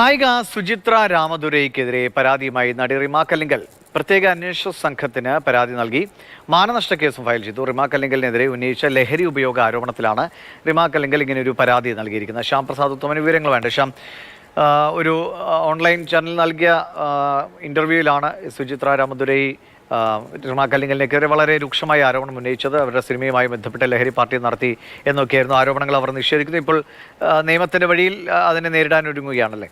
നായിക സുചിത്ര രാമദുരൈക്കെതിരെ പരാതിയുമായി നടി റിമാക്കല്ലിങ്കൽ പ്രത്യേക അന്വേഷണ സംഘത്തിന് പരാതി നൽകി. മാനനഷ്ട കേസും ഫയൽ ചെയ്തു. റിമാക്കല്ലിങ്കലിനെതിരെ ഉന്നയിച്ച ലഹരി ഉപയോഗ ആരോപണത്തിലാണ് റിമാക്കല്ലിങ്കൽ കല്ലിങ്കൽ ഇങ്ങനെ ഒരു പരാതി നൽകിയിരിക്കുന്നത്. ശ്യാം പ്രസാദ് ഉത്തമന് വിവരങ്ങൾ വേണ്ട? ശ്യാം ഒരു ഓൺലൈൻ ചാനൽ നൽകിയ ഇന്റർവ്യൂവിലാണ് സുചിത്ര രാമദുരൈ റിമാക്കല്ലിങ്കലിനെതിരെ വളരെ രൂക്ഷമായ ആരോപണം ഉന്നയിച്ചത്. അവരുടെ സിനിമയുമായി ബന്ധപ്പെട്ട ലഹരി പാർട്ടി നടത്തി എന്നൊക്കെയായിരുന്നു ആരോപണങ്ങൾ അവർ നിഷേധിക്കുന്നു ഇപ്പോൾ നിയമത്തിന്റെ വഴിയിൽ അതിനെ നേരിടാൻ ഒരുങ്ങുകയാണല്ലേ?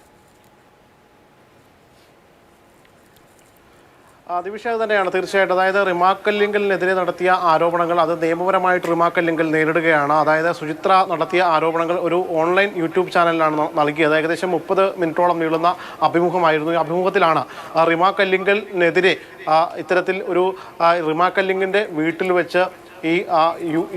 അതിവിഷയം തന്നെയാണ് തീർച്ചയായിട്ടും. അതായത് റിമാക്കല്ലിങ്കലിനെതിരെ നടത്തിയ ആരോപണങ്ങൾ അത് നിയമപരമായിട്ട് റിമാക്കല്ലിങ്കൽ നേരിടുകയാണ്. അതായത് സുചിത്ര നടത്തിയ ആരോപണങ്ങൾ ഒരു ഓൺലൈൻ യൂട്യൂബ് ചാനലിലാണ് നൽകിയത്. ഏകദേശം മുപ്പത് മിനിറ്റോളം നീളുന്ന അഭിമുഖമായിരുന്നു അഭിമുഖത്തിലാണ്. റിമാക്കൽ റിമാക്കല്ലിങ്കലിനെതിരെ ഇത്തരത്തിൽ ഒരു റിമാക്കൽ റിമാക്കല്ലിങ്കിന്റെ വീട്ടിൽ വെച്ച് ഈ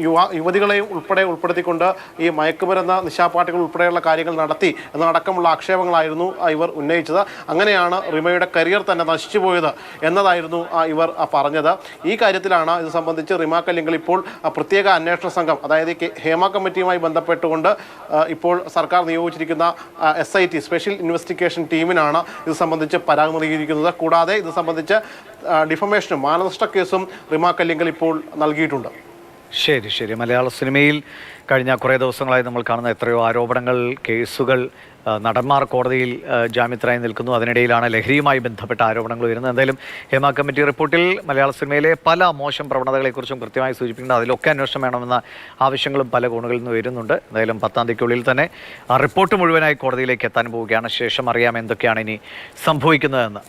യുവ യുവതികളെയും ഉൾപ്പെടെ ഉൾപ്പെടുത്തിക്കൊണ്ട് ഈ മയക്കുമരുന്ന് നിശാപാർട്ടികൾ ഉൾപ്പെടെയുള്ള കാര്യങ്ങൾ നടത്തി എന്നടക്കമുള്ള ആക്ഷേപങ്ങളായിരുന്നു ഇവർ ഉന്നയിച്ചത്. അങ്ങനെയാണ് റിമയുടെ കരിയർ തന്നെ നശിച്ചു പോയത് എന്നതായിരുന്നു ഇവർ പറഞ്ഞത്. ഈ കാര്യത്തിലാണ് ഇത് സംബന്ധിച്ച് റിമ കല്ലിങ്കൽ ഇപ്പോൾ പ്രത്യേക അന്വേഷണ സംഘം അതായത് ഹേമ കമ്മിറ്റിയുമായി ബന്ധപ്പെട്ടുകൊണ്ട് ഇപ്പോൾ സർക്കാർ നിയോഗിച്ചിരിക്കുന്ന എസ് സ്പെഷ്യൽ ഇൻവെസ്റ്റിഗേഷൻ ടീമിനാണ് ഇത് സംബന്ധിച്ച് പരാതി നൽകിയിരിക്കുന്നത് കൂടാതെ ഇത് സംബന്ധിച്ച് ഡിഫമേഷനും മാനനഷ്ട കേസും റിമാക്ക് കല്ലിങ്കൽ ഇപ്പോൾ നൽകിയിട്ടുണ്ട്. ശരി ശരി. മലയാള സിനിമയിൽ കഴിഞ്ഞ കുറേ ദിവസങ്ങളായി നമ്മൾ കാണുന്ന എത്രയോ ആരോപണങ്ങൾ കേസുകൾ നടന്മാർ കോടതിയിൽ ജാമ്യത്തിനായി നിൽക്കുന്നു. അതിനിടയിലാണ് ലഹരിയുമായി ബന്ധപ്പെട്ട ആരോപണങ്ങൾ വരുന്നത് എന്തായാലും ഹേമ കമ്മിറ്റി റിപ്പോർട്ടിൽ മലയാള സിനിമയിലെ പല മോശം പ്രവണതകളെക്കുറിച്ചും കൃത്യമായി സൂചിപ്പിക്കുന്നുണ്ട്. അതിലൊക്കെ അന്വേഷണം വേണമെന്ന ആവശ്യങ്ങളും പല കോണുകളിൽ നിന്ന് വരുന്നുണ്ട് എന്തായാലും പത്താം തീയതിക്കുള്ളിൽ തന്നെ ആ റിപ്പോർട്ട് മുഴുവനായി കോടതിയിലേക്ക് എത്താൻ പോവുകയാണ്. ശേഷം അറിയാം എന്തൊക്കെയാണ് ഇനി സംഭവിക്കുന്നതെന്ന്.